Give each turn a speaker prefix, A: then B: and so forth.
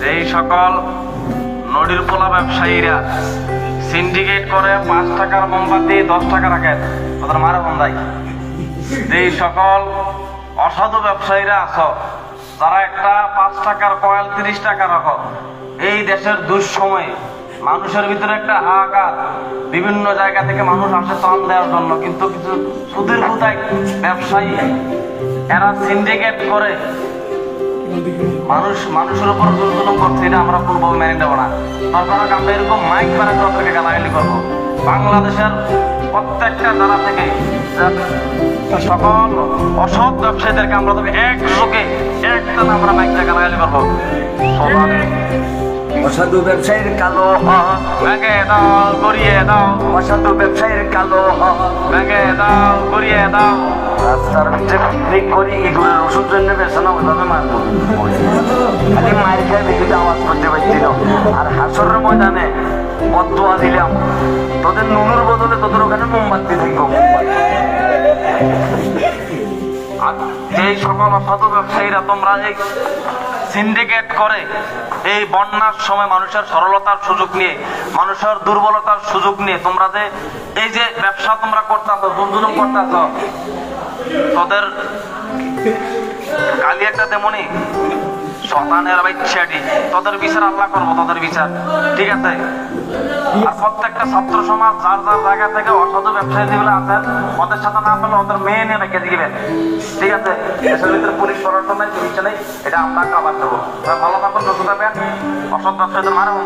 A: যেই সকল নদীর পোলা ব্যবসায়ীরা সিন্ডিকেট করে পাঁচ টাকার মোমবাতি, দশ টাকা রাখে তাদের মারা বন্ধাই যেই সকল অসাধু ব্যবসায়ীরা আছো, যারা একটা পাঁচ টাকার কয়েল তিরিশ টাকা রাখো, এই দেশের দুঃসময়ে মানুষের ভিতরে একটা হাহাকার, বিভিন্ন জায়গা থেকে মানুষ আসে ত্রাণ দেওয়ার জন্য, কিন্তু কিছু সুদের ব্যবসায়ী, এরা সিন্ডিকেট করে মানুষ, মানুষের উপর জুলুম করছে এটা আমরা কোনোভাবে মেনে নেব না। দরকার আমরা এরকম, মাইক বারে তাদেরকে গালাগালি করব। বাংলাদেশের প্রত্যেকটা জায়গা থেকে সকল অসৎ ব্যবসায়ীদেরকে আমরা তবে এক লোকে একটানা আমরা মাইকটা গালাগালি করব।
B: অসাধু ব্যবসায়ীর কালো
A: ব্যাগে দাও, গড়িয়ে দাও।
B: অসাধু ব্যবসায়ীর কালো
A: ব্যাগে দাও, গড়িয়ে দাও।
B: ওষুধ জন্য করতে আর হাসরের ময়দানে তোদের নুনুর বদলে তোদের ওখানে মোমবাতি
A: এই ব্যবসায়ীরা তোমরা সিন্ডিকেট করে, এই বন্যার সময় মানুষের সরলতার সুযোগ নিয়ে, মানুষের দুর্বলতার সুযোগ নিয়ে তোমরা যে এই যে ব্যবসা তোমরা করতেছ দুর্জুলুম করতেছ তোদের কালি একটা তেমনি শতানের বাচ্চাটি তোদের বিচার আল্লাহ করব, তোদের বিচার। ঠিক আছে? আর প্রত্যেকটা ছাত্র সমাজ যার যার জায়গা থেকে অসাধু ব্যবসায়ী যেগুলো আছেন ওদের সাথে না পেলে ওদের মেয়ে নিয়ে রেখে দিবেন ঠিক আছে? দেশের ভিতরে পুলিশ প্রশাসন নাই চিকিৎসা নেই, এটা আমরা কাবার দেবো ভালো থাকুন, সুস্থ থাকবেন। অসৎ ব্যবসায়ীদের মারা হন